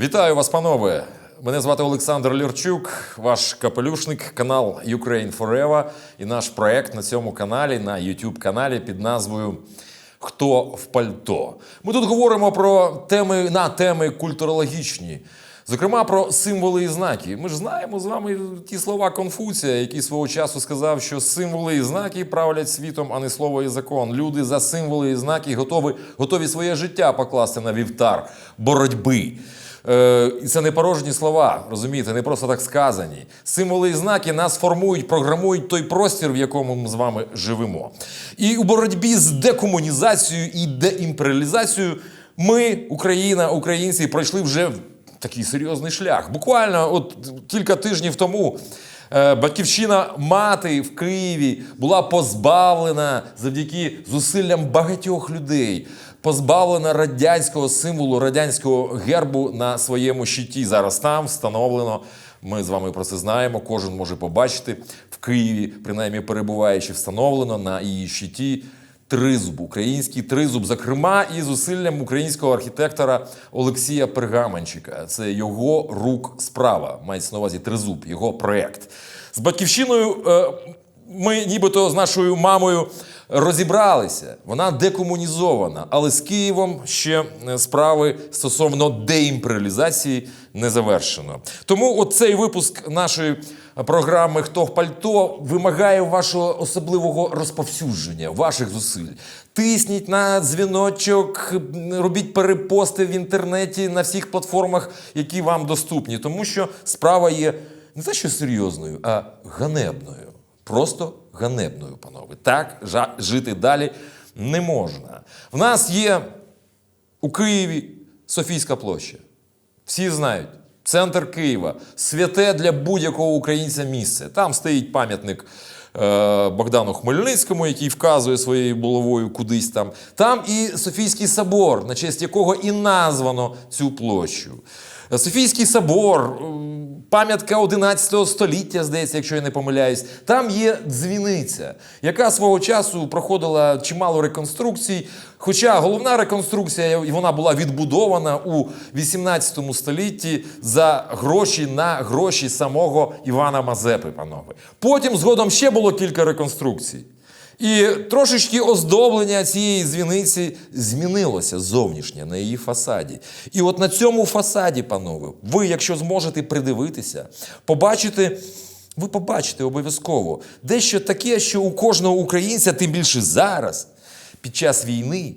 Вітаю вас, панове! Мене звати Олександр Лірчук, ваш капелюшник, канал Ukraine Forever і наш проект на цьому каналі, на YouTube каналі під назвою Хто в пальто. Ми тут говоримо про теми на теми культурологічні. Зокрема, про символи і знаки. Ми ж знаємо з вами ті слова Конфуція, який свого часу сказав, що символи і знаки правлять світом, а не слово і закон. Люди за символи і знаки готові, готові своє життя покласти на вівтар боротьби. Е, і це не порожні слова, розумієте, не просто так сказані. Символи і знаки нас формують, програмують той простір, в якому ми з вами живемо. І у боротьбі з декомунізацією і деімперіалізацією ми, Україна, українці, пройшли вже такий серйозний шлях. Буквально, от кілька тижнів тому. е, Батьківщина мати в Києві була позбавлена завдяки зусиллям багатьох людей, позбавлена радянського символу, радянського гербу на своєму щиті. Зараз там встановлено. Ми з вами про це знаємо. Кожен може побачити в Києві, принаймні перебуваючи, встановлено на її щиті тризуб, український тризуб, зокрема, і зусиллям українського архітектора Олексія Пергаменчика. Це його рук справа. Мається на увазі тризуб, його проект. З батьківщиною е, ми, нібито з нашою мамою. Розібралися, вона декомунізована, але з Києвом ще е, справи стосовно деімперіалізації не завершено. Тому цей випуск нашої програми Хто в пальто вимагає вашого особливого розповсюдження, ваших зусиль. Тисніть на дзвіночок, робіть перепости в інтернеті на всіх платформах, які вам доступні, тому що справа є не те, що серйозною, а ганебною. Просто ганебною, панове. Так жити далі не можна. В нас є у Києві Софійська площа. Всі знають. Центр Києва святе для будь-якого українця місце. Там стоїть пам'ятник е, Богдану Хмельницькому, який вказує своєю булавою кудись там. Там і Софійський собор, на честь якого і названо цю площу. Софійський собор, пам'ятка 11 століття, здається, якщо я не помиляюсь. Там є дзвіниця, яка свого часу проходила чимало реконструкцій. Хоча головна реконструкція вона була відбудована у 18 столітті за гроші на гроші самого Івана Мазепи, панове. Потім згодом ще було кілька реконструкцій. І трошечки оздоблення цієї дзвіниці змінилося зовнішнє на її фасаді. І от на цьому фасаді, панове, ви, якщо зможете придивитися, побачите. Ви побачите обов'язково дещо таке, що у кожного українця, тим більше зараз, під час війни,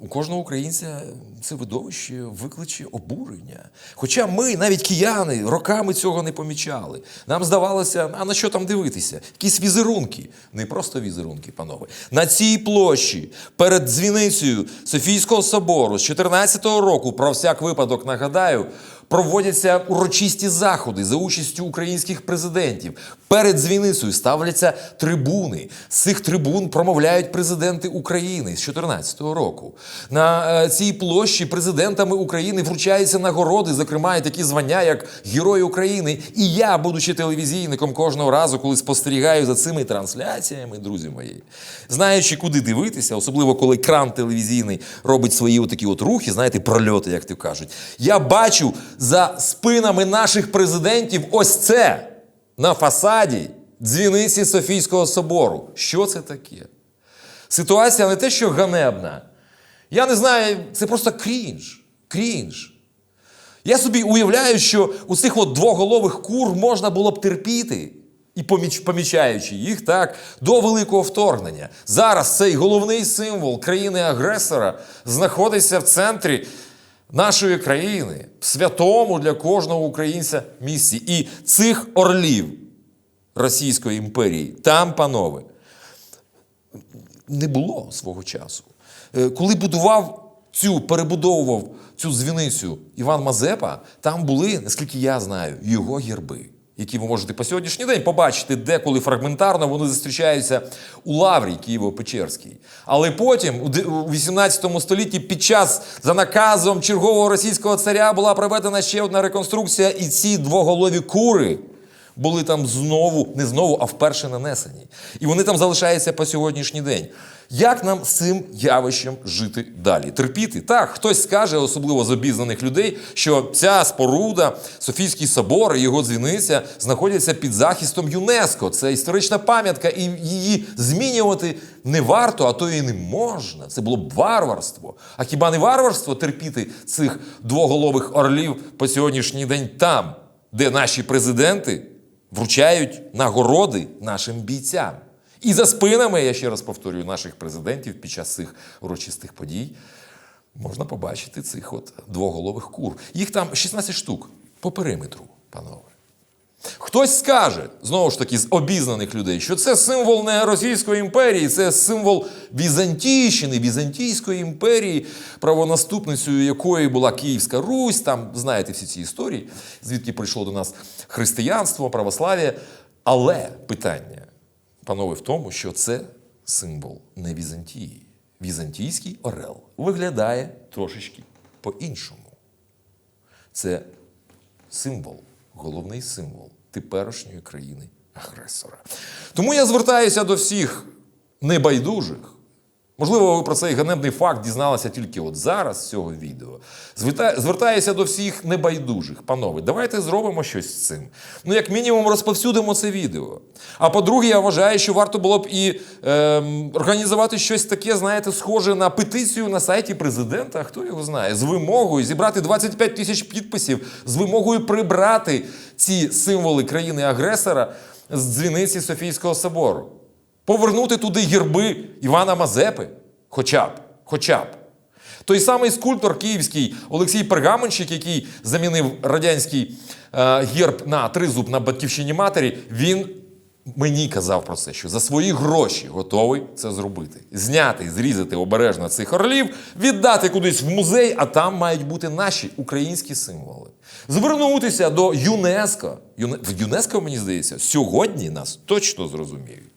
у кожного українця це видовище викличе обурення. Хоча ми, навіть кияни, роками цього не помічали. Нам здавалося, а на що там дивитися? Якісь візерунки. Не просто візерунки, панове. На цій площі перед дзвіницею Софійського собору з 14-го року, про всяк випадок нагадаю, проводяться урочисті заходи за участю українських президентів. Перед дзвіницею ставляться трибуни. З цих трибун промовляють президенти України з 2014 року. На е, цій площі президентами України вручаються нагороди, зокрема і такі звання, як Герой України. І я, будучи телевізійником, кожного разу, коли спостерігаю за цими трансляціями, друзі мої, знаючи, куди дивитися, особливо коли кран телевізійний робить свої отакі от рухи, знаєте, прольоти, як то кажуть. Я бачу за спинами наших президентів ось це на фасаді дзвіниці Софійського собору. Що це таке? Ситуація не те, що ганебна. Я не знаю, це просто крінж. Крінж. Я собі уявляю, що у цих от двоголових кур можна було б терпіти, і поміч, помічаючи їх так, до великого вторгнення. Зараз цей головний символ країни-агресора знаходиться в центрі нашої країни, в святому для кожного українця місці. І цих орлів Російської імперії, там, панове, не було свого часу. Е, Коли будував цю, перебудовував цю дзвіницю Іван Мазепа, там були, наскільки я знаю, його герби, які ви можете по сьогоднішній день побачити, деколи фрагментарно вони зустрічаються у Лаврі Києво-Печерській. Але потім, у де- 18 столітті, під час за наказом чергового російського царя була проведена ще одна реконструкція, і ці двоголові кури були там знову, не знову, а вперше нанесені. І вони там залишаються по сьогоднішній день. Як нам з цим явищем жити далі? Терпіти? Так, хтось скаже, особливо з обізнаних людей, що ця споруда, Софійський собор його дзвіниця знаходяться під захистом ЮНЕСКО. Це історична пам'ятка, і її змінювати не варто, а то і не можна. Це було б варварство. А хіба не варварство терпіти цих двоголових орлів по сьогоднішній день там, де наші президенти вручають нагороди нашим бійцям? І за спинами, я ще раз повторюю, наших президентів під час цих урочистих подій можна побачити цих от двоголових кур. Їх там 16 штук по периметру, панове. Хтось скаже, знову ж таки, з обізнаних людей, що це символ не Російської імперії, це символ Візантійщини, Візантійської імперії, правонаступницею якої була Київська Русь. Там знаєте всі ці історії, звідки прийшло до нас християнство, православ'я. Але питання, панове, в тому, що це символ не Візантії. Візантійський орел виглядає трошечки по-іншому. Це символ, головний символ теперішньої країни-агресора. Тому я звертаюся до всіх небайдужих. Можливо, ви про цей ганебний факт дізналися тільки от зараз з цього відео. Зверта- Звертаюся до всіх небайдужих. Панове, давайте зробимо щось з цим. Ну, як мінімум, розповсюдимо це відео. А по-друге, я вважаю, що варто було б і ем, організувати щось таке, знаєте, схоже на петицію на сайті президента, хто його знає, з вимогою зібрати 25 тисяч підписів, з вимогою прибрати ці символи країни-агресора з дзвіниці Софійського собору. Повернути туди герби Івана Мазепи. Хоча б. Хоча б. Той самий скульптор київський Олексій Пергаменщик, який замінив радянський е, герб на тризуб на батьківщині матері, він мені казав про це, що за свої гроші готовий це зробити. Зняти, зрізати обережно цих орлів, віддати кудись в музей, а там мають бути наші українські символи. Звернутися до ЮНЕСКО. В ЮНЕСКО, мені здається, сьогодні нас точно зрозуміють.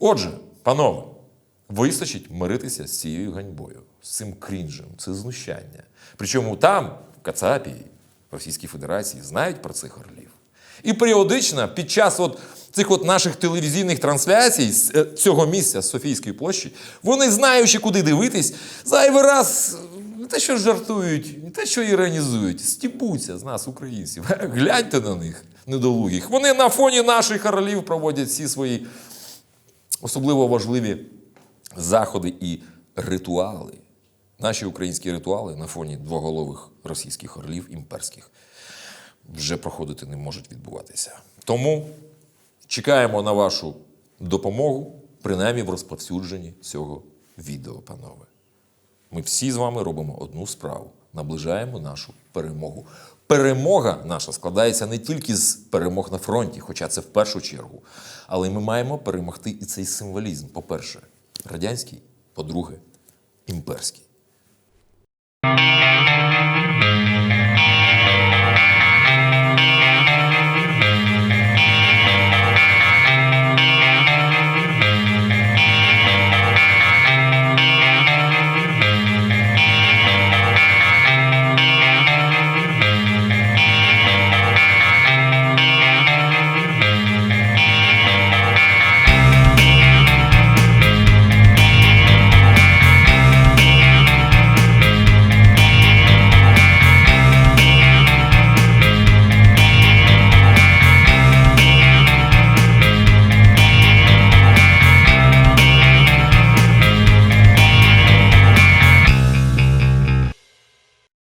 Отже, панове, вистачить миритися з цією ганьбою, з цим крінжем, це знущання. Причому там, в Кацапі, в Російській Федерації, знають про цих орлів. І періодично під час от цих от наших телевізійних трансляцій з е, цього місця, з Софійської площі, вони, знаючи, куди дивитись, зайвий раз не те, що жартують, не те, що іронізують, стібуться з нас, українців. Гляньте на них, недолугих. Вони на фоні наших орлів проводять всі свої особливо важливі заходи і ритуали. Наші українські ритуали на фоні двоголових російських орлів імперських вже проходити не можуть відбуватися. Тому чекаємо на вашу допомогу, принаймні в розповсюдженні цього відео, панове. Ми всі з вами робимо одну справу: наближаємо нашу перемогу. Перемога наша складається не тільки з перемог на фронті, хоча це в першу чергу, але ми маємо перемогти і цей символізм. По-перше, радянський, по-друге, імперський.